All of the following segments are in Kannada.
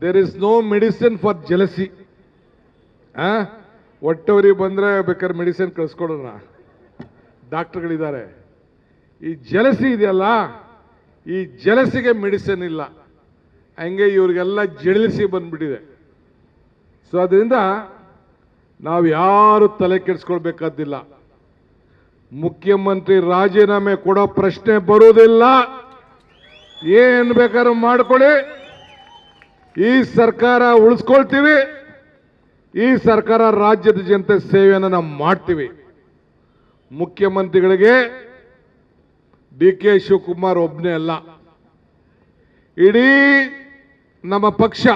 There is no medicine for jealousy ಆ? ಹೊಟ್ಟೆವರಿ ಬಂದರೆ ಬೇಕಾದ್ರೆ ಮೆಡಿಸಿನ್ ಕಳಿಸ್ಕೊಡೋಣ. ಡಾಕ್ಟರ್ಗಳಿದ್ದಾರೆ. ಈ ಜಲಸಿ ಇದೆಯಲ್ಲ, ಈ ಜಲಸಿಗೆ ಮೆಡಿಸಿನ್ ಇಲ್ಲ. ಹಂಗೆ ಇವ್ರಿಗೆಲ್ಲ ಜಳಿಸಿ ಬಂದ್ಬಿಟ್ಟಿದೆ. ಸೊ ಅದರಿಂದ ನಾವು ಯಾರು ತಲೆ ಕೆಡಿಸ್ಕೊಳ್ಬೇಕಾದಿಲ್ಲ. ಮುಖ್ಯಮಂತ್ರಿ ರಾಜೀನಾಮೆ ಕೊಡೋ ಪ್ರಶ್ನೆ ಬರುವುದಿಲ್ಲ. ಏನ್ ಬೇಕಾದ್ರೂ ಮಾಡ್ಕೊಳ್ಳಿ. ಈ ಸರ್ಕಾರ ಉಳಿಸ್ಕೊಳ್ತೀವಿ, ಈ ಸರ್ಕಾರ ರಾಜ್ಯದ ಜನತೆ ಸೇವೆಯನ್ನು ನಾವು ಮಾಡ್ತೀವಿ. ಮುಖ್ಯಮಂತ್ರಿಗಳಿಗೆ ಡಿ ಕೆ ಶಿವಕುಮಾರ್ ಒಬ್ಬನೇ ಅಲ್ಲ. ಇಡೀ ನಮ್ಮ ಪಕ್ಷ,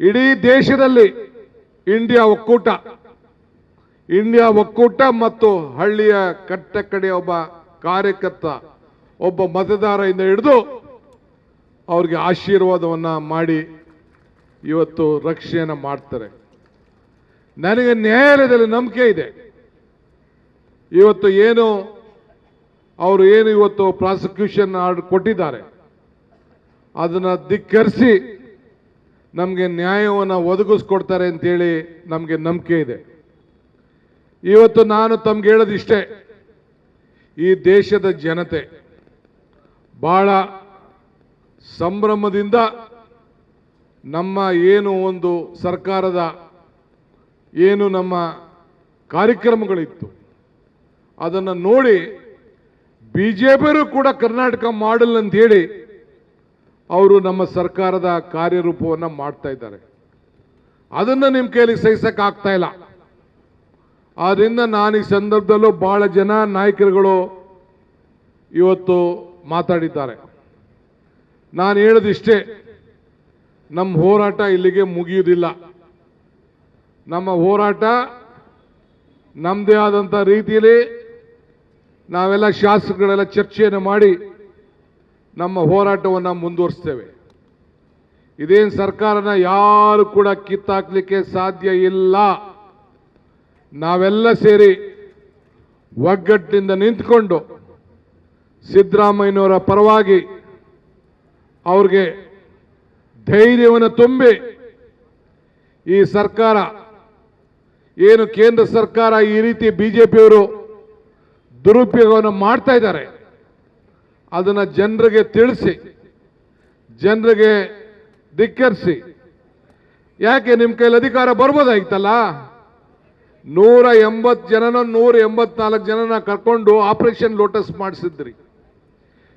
ಇಡೀ ದೇಶದಲ್ಲಿ ಇಂಡಿಯಾ ಒಕ್ಕೂಟ ಇಂಡಿಯಾ ಒಕ್ಕೂಟ ಮತ್ತು ಹಳ್ಳಿಯ ಕಟ್ಟ ಕಡೆಯ ಒಬ್ಬ ಕಾರ್ಯಕರ್ತ, ಒಬ್ಬ ಮತದಾರದಿಂದ ಹಿಡಿದು ಅವ್ರಿಗೆ ಆಶೀರ್ವಾದವನ್ನು ಮಾಡಿ ಇವತ್ತು ರಕ್ಷೆಯನ್ನು ಮಾಡ್ತಾರೆ. ನನಗೆ ನ್ಯಾಯಾಲಯದಲ್ಲಿ ನಂಬಿಕೆ ಇದೆ. ಇವತ್ತು ಏನು ಅವರು ಏನು ಇವತ್ತು ಪ್ರಾಸಿಕ್ಯೂಷನ್ ಆರ್ಡರ್ ಕೊಟ್ಟಿದ್ದಾರೆ. ಅದನ್ನು ಧಿಕ್ಕರಿಸಿ ನಮಗೆ ನ್ಯಾಯವನ್ನು ಒದಗಿಸ್ಕೊಡ್ತಾರೆ ಅಂತೇಳಿ ನಮಗೆ ನಂಬಿಕೆ ಇದೆ. ಇವತ್ತು ನಾನು ತಮ್ಗೆ ಹೇಳೋದಿಷ್ಟೇ, ಈ ದೇಶದ ಜನತೆ ಬಹಳ ಸಂಭ್ರಮದಿಂದ ನಮ್ಮ ಏನು ಒಂದು ಸರ್ಕಾರದ ಏನು ನಮ್ಮ ಕಾರ್ಯಕ್ರಮಗಳಿತ್ತು, ಅದನ್ನು ನೋಡಿ ಬಿ ಜೆ ಪಿಯರು ಕೂಡ ಕರ್ನಾಟಕ ಮಾಡಲ್ ಅಂತ ಹೇಳಿ ಅವರು ನಮ್ಮ ಸರ್ಕಾರದ ಕಾರ್ಯರೂಪವನ್ನು ಮಾಡ್ತಾ ಇದ್ದಾರೆ. ಅದನ್ನು ನಿಮ್ಮ ಕೈಯಲ್ಲಿ ಸಹಿಸಕ್ಕೆ ಆಗ್ತಾ ಇಲ್ಲ. ಆದ್ದರಿಂದ ನಾನು ಈ ಸಂದರ್ಭದಲ್ಲೂ ಬಹಳ ಜನ ನಾಯಕರುಗಳು ಇವತ್ತು ಮಾತಾಡಿದ್ದಾರೆ. ನಾನು ಹೇಳೋದಿಷ್ಟೇ ನಮ್ಮ ಹೋರಾಟ ಇಲ್ಲಿಗೆ ಮುಗಿಯುವುದಿಲ್ಲ. ನಮ್ಮ ಹೋರಾಟ ನಮ್ಮದೇ ಆದಂಥ ರೀತಿಯಲ್ಲಿ ನಾವೆಲ್ಲ ಶಾಸಕರೆಲ್ಲ ಚರ್ಚೆಯನ್ನು ಮಾಡಿ ನಮ್ಮ ಹೋರಾಟವನ್ನು ಮುಂದುವರಿಸ್ತೇವೆ. ಇದೇನು ಸರ್ಕಾರನ ಯಾರು ಕೂಡ ಕಿತ್ತಾಕ್ಲಿಕ್ಕೆ ಸಾಧ್ಯ ಇಲ್ಲ. ನಾವೆಲ್ಲ ಸೇರಿ ಒಗ್ಗಟ್ಟಿನಿಂದ ನಿಂತ್ಕೊಂಡು ಸಿದ್ದರಾಮಯ್ಯನವರ ಪರವಾಗಿ ಅವ್ರಿಗೆ ಧೈರ್ಯವನ್ನು ತುಂಬಿ ಈ ಸರ್ಕಾರ, ಏನು ಕೇಂದ್ರ ಸರ್ಕಾರ ಈ ರೀತಿ ಬಿ ಜೆ ಪಿಯವರು ದುರುಪಯೋಗವನ್ನು ಮಾಡ್ತಾ ಇದ್ದಾರೆ, ಅದನ್ನು ಜನರಿಗೆ ತಿಳಿಸಿ, ಜನರಿಗೆ ಧಿಕ್ಕರಿಸಿ. ಯಾಕೆ ನಿಮ್ಮ ಕೈಯಲ್ಲಿ ಅಧಿಕಾರ ಬರ್ಬೋದಾಗಿತ್ತಲ್ಲ ನೂರ ಎಂಬತ್ತು ಜನನ ನೂರ ಎಂಬತ್ನಾಲ್ಕು ಜನನ ಕರ್ಕೊಂಡು ಆಪರೇಷನ್ ಲೋಟಸ್ ಮಾಡಿಸಿದ್ರಿ.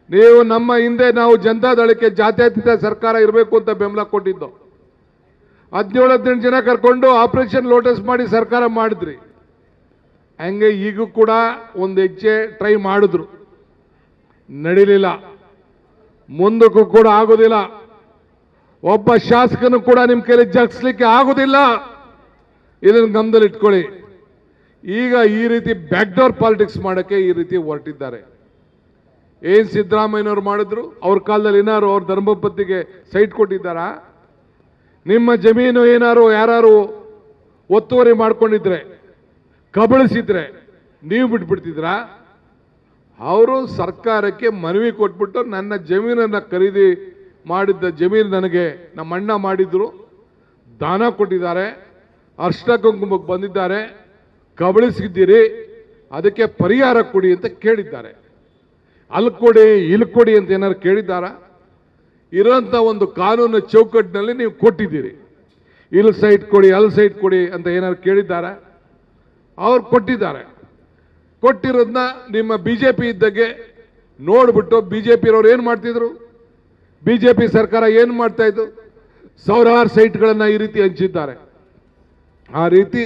ನೀವು ನಮ್ಮ ಹಿಂದೆ ನಾವು ಜನತಾದಳಕ್ಕೆ ಜಾತ್ಯತೀತ ಸರ್ಕಾರ ಇರಬೇಕು ಅಂತ ಬೆಂಬಲ ಕೊಟ್ಟಿದ್ದು. ಹದಿನೇಳು, ಹದಿನೆಂಟು ಜನ ಕರ್ಕೊಂಡು ಆಪರೇಷನ್ ಲೋಟಸ್ ಮಾಡಿ ಸರ್ಕಾರ ಮಾಡಿದ್ರಿ. ಹಂಗೆ ಈಗೂ ಕೂಡ ಒಂದು ಹೆಜ್ಜೆ ಟ್ರೈ ಮಾಡಿದ್ರು. ನಡೀಲಿಲ್ಲ. ಮುಂದಕ್ಕೂ ಕೂಡ ಆಗೋದಿಲ್ಲ. ಒಬ್ಬ ಶಾಸಕನು ಕೂಡ ನಿಮ್ಮ ಕೈಲಿ ಜಗ್ಸ್ಲಿಕ್ಕೆ ಆಗೋದಿಲ್ಲ. ಇದನ್ನು ಗಮನದಲ್ಲಿ ಇಟ್ಕೊಳ್ಳಿ ಈಗ ಈ ರೀತಿ ಬ್ಯಾಕ್ಡೋರ್ ಪಾಲಿಟಿಕ್ಸ್ ಮಾಡೋಕ್ಕೆ ಈ ರೀತಿ ಹೊರಟಿದ್ದಾರೆ. ಏನ್ ಸಿದ್ದರಾಮಯ್ಯನವ್ರು ಮಾಡಿದ್ರು? ಅವ್ರ ಕಾಲದಲ್ಲಿ ಏನಾರು ಅವ್ರ ಧರ್ಮಪತಿಗೆ ಸೈಟ್ ಕೊಟ್ಟಿದ್ದಾರಾ? ನಿಮ್ಮ ಜಮೀನು ಏನಾರು ಯಾರು ಒತ್ತುವರಿ ಮಾಡ್ಕೊಂಡಿದ್ರೆ, ಕಬಳಿಸಿದ್ರೆ ನೀವು ಬಿಟ್ಬಿಡ್ತಿದ್ರಾ? ಅವರು ಸರ್ಕಾರಕ್ಕೆ ಮನವಿ ಕೊಟ್ಬಿಟ್ಟು ನನ್ನ ಜಮೀನನ್ನು ಖರೀದಿ ಮಾಡಿದ್ದ ಜಮೀನು ನನಗೆ ನಮ್ಮ ಅಣ್ಣ ಮಾಡಿದ್ರು. ದಾನ ಕೊಟ್ಟಿದ್ದಾರೆ. ಅರ್ಷ್ಟ ಕುಂಕುಮಕ್ಕೆ ಬಂದಿದ್ದಾರೆ. ಕಬಳಿಸಿದ್ದೀರಿ. ಅದಕ್ಕೆ ಪರಿಹಾರ ಕೊಡಿ ಅಂತ ಕೇಳಿದ್ದಾರೆ. ಅಲ್ಲಿ ಕೊಡಿ ಇಲ್ಲಿ ಕೊಡಿ ಅಂತ ಏನಾದ್ರು ಕೇಳಿದ್ದಾರಾ? ಇರೋಂಥ ಒಂದು ಕಾನೂನು ಚೌಕಟ್ಟಿನಲ್ಲಿ ನೀವು ಕೊಟ್ಟಿದ್ದೀರಿ. ಇಲ್ಲಿ ಸೈಟ್ ಕೊಡಿ ಅಲ್ಲಿ ಸೈಟ್ ಕೊಡಿ ಅಂತ ಏನಾದ್ರು ಕೇಳಿದ್ದಾರಾ? ಅವ್ರು ಕೊಟ್ಟಿದ್ದಾರೆ. ಕೊಟ್ಟಿರೋದನ್ನ ನಿಮ್ಮ ಬಿ ಜೆ ಪಿ ಇದ್ದಾಗೆ ನೋಡ್ಬಿಟ್ಟು ಬಿ ಜೆ ಪಿರವ್ರು ಏನು ಮಾಡ್ತಿದ್ರು? ಬಿ ಜೆ ಪಿ ಸರ್ಕಾರ ಏನು ಮಾಡ್ತಾ ಇತ್ತು ಸಾವಿರಾರು ಸೈಟ್ಗಳನ್ನು ಈ ರೀತಿ ಹಂಚಿದ್ದಾರೆ. ಆ ರೀತಿ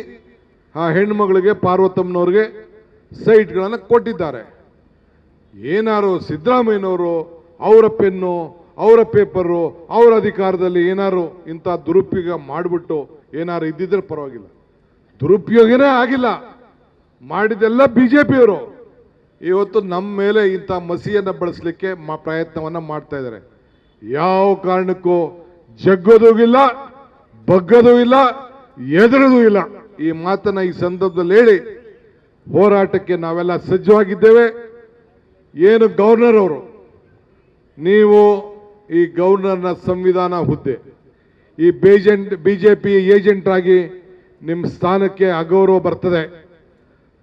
ಆ ಹೆಣ್ಮಗಳಿಗೆ ಪಾರ್ವತಮ್ಮನವ್ರಿಗೆ ಸೈಟ್ಗಳನ್ನು ಕೊಟ್ಟಿದ್ದಾರೆ. ಏನಾರು ಸಿದ್ದರಾಮಯ್ಯನವರು, ಅವರ ಪೆನ್ನು, ಅವರ ಪೇಪರು, ಅವರ ಅಧಿಕಾರದಲ್ಲಿ ಏನಾರು ಇಂಥ ದುರುಪಯೋಗ ಮಾಡಿಬಿಟ್ಟು ಏನಾರು ಇದ್ದಿದ್ರೆ ಪರವಾಗಿಲ್ಲ. ದುರುಪಯೋಗನೇ ಆಗಿಲ್ಲ. ಮಾಡಿದೆಲ್ಲ ಪಿಯವರು ಇವತ್ತು ನಮ್ಮ ಮೇಲೆ ಇಂಥ ಮಸಿಯನ್ನು ಬಳಸಲಿಕ್ಕೆ ಮಾ ಪ್ರಯತ್ನವನ್ನು ಮಾಡ್ತಾ ಇದ್ದಾರೆ. ಯಾವ ಕಾರಣಕ್ಕೂ ಜಗ್ಗೋದು ಇಲ್ಲ, ಬಗ್ಗೋದೂ ಇಲ್ಲ ಎದುರದೂ ಇಲ್ಲ. ಈ ಮಾತನ್ನ ಈ ಸಂದರ್ಭದಲ್ಲಿ ಹೇಳಿ, ಹೋರಾಟಕ್ಕೆ ನಾವೆಲ್ಲ ಸಜ್ಜವಾಗಿದ್ದೇವೆ. ಏನು ಗವರ್ನರ್ ಅವರು? ನೀವು ಈ ಗವರ್ನರ್ನ ಸಂವಿಧಾನ ಹುದ್ದೆ, ಈ ಬೇಜೆಂಟ್ ಬಿ ಜೆ ಪಿ ಏಜೆಂಟ್ ನಿಮ್ಮ ಸ್ಥಾನಕ್ಕೆ ಅಗೌರವ ಬರ್ತದೆ.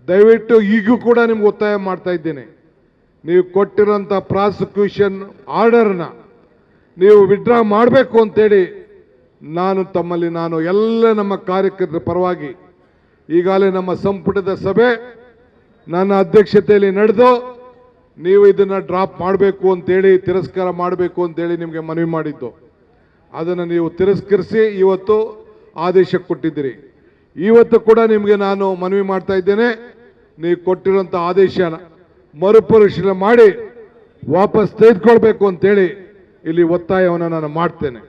ದಯವಿಟ್ಟು ಈಗೂ ಕೂಡ ನಿಮ್ಗೆ ಒತ್ತಾಯ ಮಾಡ್ತಾ ಇದ್ದೇನೆ. ನೀವು ಕೊಟ್ಟಿರೋಂಥ ಪ್ರಾಸಿಕ್ಯೂಷನ್ ಆರ್ಡರ್ನ ನೀವು ವಿಡ್ರಾ ಮಾಡಬೇಕು ಅಂತೇಳಿ ನಾನು ತಮ್ಮಲ್ಲಿ ನಾನು ಎಲ್ಲ ನಮ್ಮ ಕಾರ್ಯಕರ್ತರ ಪರವಾಗಿ ಈಗಾಗಲೇ ನಮ್ಮ ಸಂಪುಟದ ಸಭೆ ನನ್ನ ಅಧ್ಯಕ್ಷತೆಯಲ್ಲಿ ನಡೆದು ನೀವು ಇದನ್ನ ಡ್ರಾಪ್ ಮಾಡಬೇಕು ಅಂತೇಳಿ, ತಿರಸ್ಕಾರ ಮಾಡಬೇಕು ಅಂತೇಳಿ ನಿಮಗೆ ಮನವಿ ಮಾಡಿದ್ದು. ಅದನ್ನು ನೀವು ತಿರಸ್ಕರಿಸಿ ಇವತ್ತು ಆದೇಶ ಕೊಟ್ಟಿದ್ದೀರಿ. ಇವತ್ತು ಕೂಡ ನಿಮಗೆ ನಾನು ಮನವಿ ಮಾಡ್ತಾ ಇದ್ದೇನೆ. ನೀವು ಕೊಟ್ಟಿರುವಂಥ ಆದೇಶನ ಮರುಪರಿಶೀಲನೆ ಮಾಡಿ ವಾಪಸ್ ತೆಗೆದುಕೊಳ್ಬೇಕು ಅಂತೇಳಿ ಇಲ್ಲಿ ಒತ್ತಾಯವನ್ನು ನಾನು ಮಾಡ್ತೇನೆ.